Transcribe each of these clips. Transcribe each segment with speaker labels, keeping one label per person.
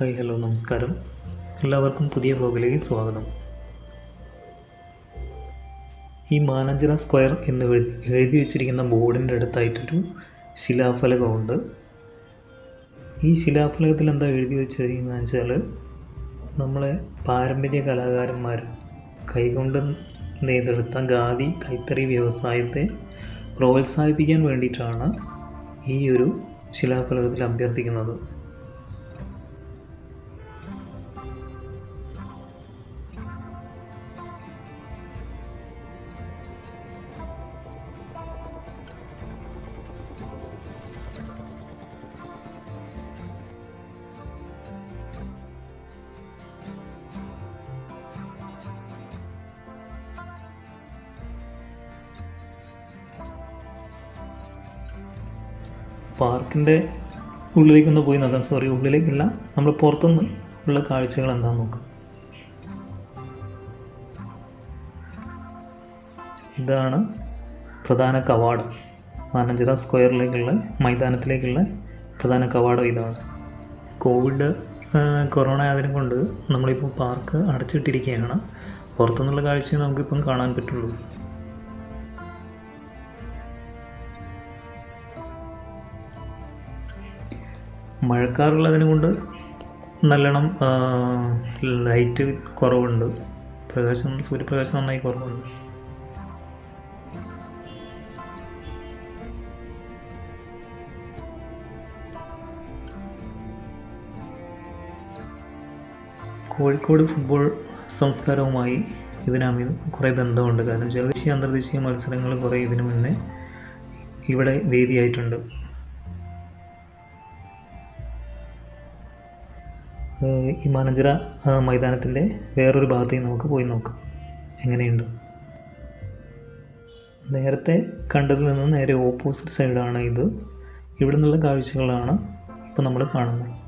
Speaker 1: Hi hello നമസ്കാരം. എല്ലാവർക്കും പുതിയ ഭോഗിലേക്ക് സ്വാഗതം. ഈ മാനഞ്ചിറ സ്ക്വയർ എന്ന് എഴുതി വെച്ചിരിക്കുന്ന ബോർഡിന്റെ അടുത്തായിട്ടൊരു ശിലാഫലകമുണ്ട്. ഈ ശിലാഫലകത്തിൽ എന്താ എഴുതി വെച്ചിരിക്കുന്നത് വെച്ചാൽ നമ്മളെ പാരമ്പര്യ കലാകാരന്മാർ കൈകൊണ്ട് നെയ്തെടുത്ത ഖാദി കൈത്തറി വ്യവസായത്തെ പ്രോത്സാഹിപ്പിക്കാൻ വേണ്ടിയിട്ടാണ് ഈ ഒരു ശിലാഫലകത്തിൽ അഭ്യർത്ഥിക്കുന്നത്. പാർക്കിന്റെ ഉള്ളിലേക്കൊന്ന് പോയി നോക്കാം. സോറി ഉള്ളിലേക്കല്ല. നമ്മൾ പുറത്തുനിന്ന് ഉള്ള കാഴ്ചകൾ എന്താണെന്ന് നോക്കാം. ഇതാണ് പ്രധാന കവാടം. മാനഞ്ചിറ സ്ക്വയറിലേക്കുള്ള മൈതാനത്തിലേക്കുള്ള പ്രധാന കവാടം ഇതാണ്. കോവിഡ് കൊറോണ ആയതിനെ കൊണ്ട് നമ്മളിപ്പോൾ പാർക്ക് അടച്ചിട്ടിരിക്കുകയാണ്. പുറത്തുനിന്നുള്ള കാഴ്ചയെ നമുക്കിപ്പം കാണാൻ പറ്റുള്ളൂ. മഴക്കാറുള്ളതിനെ കൊണ്ട് നല്ലോണം ലൈറ്റ് കുറവുണ്ട്. പ്രകാശം സൂര്യപ്രകാശം നന്നായി കുറവുണ്ട്. കോഴിക്കോട് ഫുട്ബോൾ സംസ്കാരവുമായി ഇതിനമിൽ കുറേ ബന്ധമുണ്ട്. കാരണം വെച്ചാൽ ദേശീയ അന്തർദേശീയ മത്സരങ്ങൾ കുറേ ഇതിനു മുന്നേ ഇവിടെ വേദിയായിട്ടുണ്ട്. ഈ മാനഞ്ചിറ മൈതാനത്തിന്റെ വേറൊരു ഭാഗത്തേക്ക് നമുക്ക് പോയി നോക്കാം. എങ്ങനെയുണ്ട്? നേരത്തെ കണ്ടതിൽ നിന്ന് നേരെ ഓപ്പോസിറ്റ് സൈഡാണ് ഇത്. ഇവിടെ നിന്നുള്ള കാഴ്ചകളാണ് ഇപ്പോൾ നമ്മൾ കാണുന്നത്.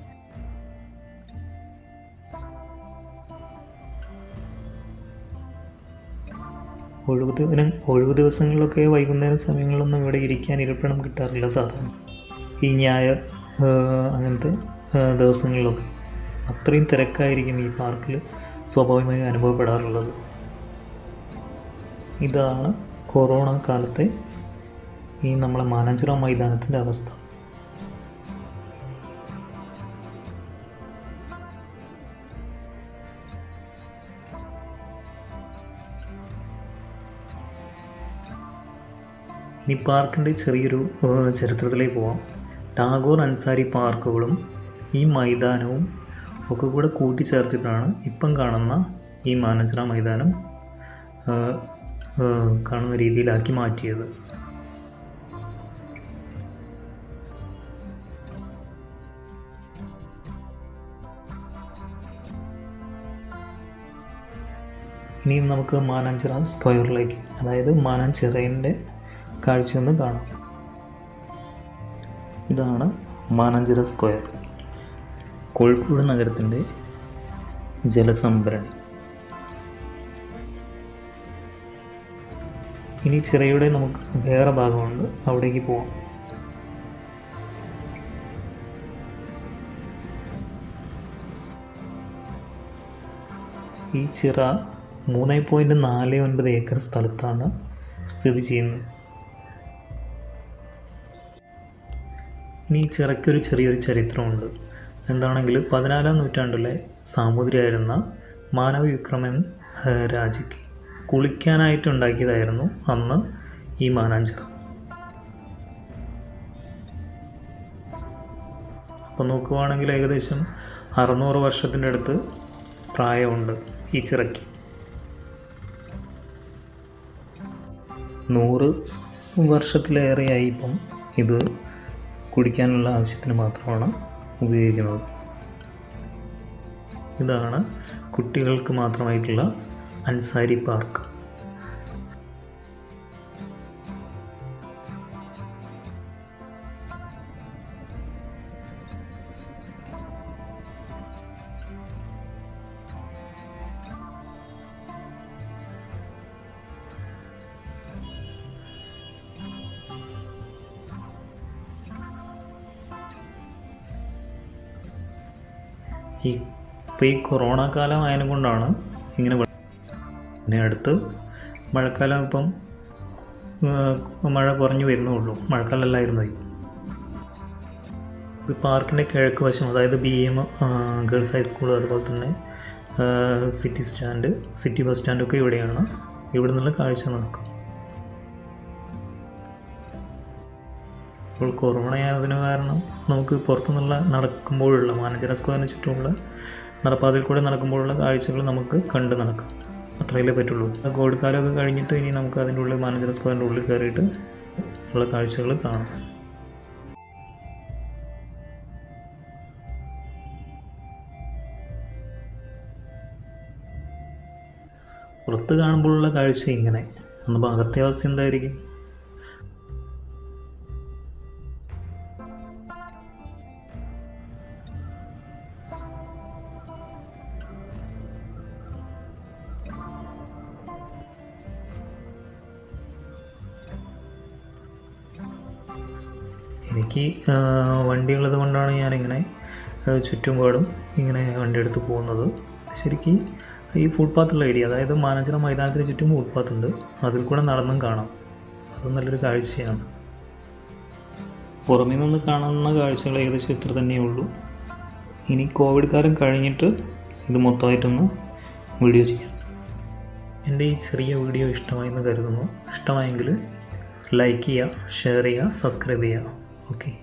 Speaker 1: ഒഴിവ് ദിവസം ഒഴിവ് ദിവസങ്ങളിലൊക്കെ വൈകുന്നേരം സമയങ്ങളിലൊന്നും ഇവിടെ ഇരിക്കാൻ ഇരിപ്പിടം കിട്ടാറില്ല സാധാരണ. ഈ ഞായർ അങ്ങനത്തെ ദിവസങ്ങളിലൊക്കെ. അത്രയും തിരക്കായിരിക്കും ഈ പാർക്കിൽ സ്വാഭാവികമായി അനുഭവപ്പെടാറുള്ളത്. ഇതാണ് കൊറോണ കാലത്തെ ഈ നമ്മളെ മാനാഞ്ചിറ മൈതാനത്തിന്റെ അവസ്ഥ. ഈ പാർക്കിന്റെ ചെറിയൊരു ചരിത്രത്തിലേക്ക് പോവാം. ടാഗോർ അൻസാരി പാർക്കുകളും ഈ മൈതാനവും ഒക്കെ കൂടെ കൂട്ടിച്ചേർത്തിട്ടാണ് ഇപ്പം കാണുന്ന ഈ മാനഞ്ചറ മൈതാനം കാണുന്ന രീതിയിലാക്കി മാറ്റിയത്. ഇനിയും നമുക്ക് മാനാഞ്ചിറ സ്ക്വയറിലേക്ക് അതായത് മാനാഞ്ചിറയിന്റെ കാഴ്ചയൊന്ന് കാണാം. ഇതാണ് മാനാഞ്ചിറ സ്ക്വയർ. കോഴിക്കോട് നഗരത്തിന്റെ ജലസംഭരണി. ഇനി ചിറയുടെ നമുക്ക് വേറെ ഭാഗമുണ്ട്. അവിടേക്ക് പോവാം. ഈ ചിറ മൂന്ന് പോയിന്റ് നാല് ഒൻപത് ഏക്കർ സ്ഥലത്താണ് സ്ഥിതി ചെയ്യുന്നത്. ഇനി ഈ ചിറയ്ക്കൊരു ചെറിയൊരു ചരിത്രമുണ്ട്. എന്താണെങ്കിൽ പതിനാലാം നൂറ്റാണ്ടിലെ സാമൂതിരിയായിരുന്ന മാനവവിക്രമൻ വിക്രമൻ രാജയ്ക്ക് കുളിക്കാനായിട്ട് ഉണ്ടാക്കിയതായിരുന്നു അന്ന് ഈ മാനാഞ്ചിറ. അപ്പോൾ നോക്കുവാണെങ്കിൽ ഏകദേശം അറുന്നൂറ് വർഷത്തിന്റെ അടുത്ത് പ്രായമുണ്ട് ഈ ചിറയ്ക്ക്. നൂറ് വർഷത്തിലേറെയായി ഇപ്പം ഇത് കുടിക്കാനുള്ള ആവശ്യത്തിന് മാത്രമാണ് ഉപയോഗിക്കുന്നത്. ഇതാണ് കുട്ടികൾക്ക് മാത്രമായിട്ടുള്ള അൻസാരി പാർക്ക്. ഈ ഇപ്പോൾ ഈ കൊറോണ കാലം കൊണ്ടാണ് ഇങ്ങനെ പിന്നെ അടുത്ത് മഴക്കാലം ഇപ്പം മഴ കുറഞ്ഞു വരുന്നുള്ളൂ മഴക്കാലമല്ലായിരുന്നു ഈ പാർക്കിന്റെ കിഴക്ക് വശം അതായത് ബി എം ഗേൾസ് ഹൈസ്കൂൾ അതുപോലെ തന്നെ സിറ്റി സ്റ്റാൻഡ് സിറ്റി ബസ് സ്റ്റാൻഡൊക്കെ ഇവിടെയാണ്. ഇവിടെ നിന്നുള്ള കാഴ്ച നോക്കാം. ഇപ്പോൾ കൊറോണ ആയതിനു കാരണം നമുക്ക് പുറത്തുനിന്നുള്ള നടക്കുമ്പോഴുള്ള മാനേജർ സ്ക്വയറിന് ചുറ്റുമുള്ള നടപ്പാതയിൽ കൂടെ നടക്കുമ്പോഴുള്ള കാഴ്ചകൾ നമുക്ക് കണ്ട് നടക്കാം. അത്രയല്ലേ പറ്റുള്ളൂ. കോവിഡ് കാലമൊക്കെ കഴിഞ്ഞിട്ട് ഇനി നമുക്ക് അതിന്റെ ഉള്ളിൽ മാനേജർ സ്ക്വയറിന്റെ ഉള്ളിൽ കയറിയിട്ട് ഉള്ള കാഴ്ചകൾ കാണാം. പുറത്ത് കാണുമ്പോഴുള്ള കാഴ്ച ഇങ്ങനെ. അന്ന് അകത്തെ അവസ്ഥ എന്തായിരിക്കും? എനിക്ക് വണ്ടി വണ്ടിയുള്ളത് കൊണ്ടാണ് ഞാനിങ്ങനെ ചുറ്റുപാടും ഇങ്ങനെ വണ്ടി എടുത്ത് പോകുന്നത്. ശരിക്കും ഈ ഫുട്പാത്തുള്ള ഏരിയ അതായത് മാനഞ്ചിറ മൈതാനത്തിന് ചുറ്റും ഫുട്പാത്ത് ഉണ്ട് അതിൽ കൂടെ നടന്നും കാണാം. അത് നല്ലൊരു കാഴ്ചയാണ്. പുറമേ നിന്ന് കാണുന്ന കാഴ്ചകൾ ഏകദേശം ഇത്ര തന്നെയുള്ളൂ ഇനി കോവിഡ് കാലം കഴിഞ്ഞിട്ട് ഇത് മൊത്തമായിട്ടൊന്ന് വീഡിയോ ചെയ്യാം. എന്റെ ഈ ചെറിയ വീഡിയോ ഇഷ്ടമായി എന്ന് കരുതുന്നു. ഇഷ്ടമായെങ്കിൽ ലൈക്ക് ചെയ്യുക ഷെയർ ചെയ്യുക സബ്സ്ക്രൈബ് ചെയ്യുക. Okay.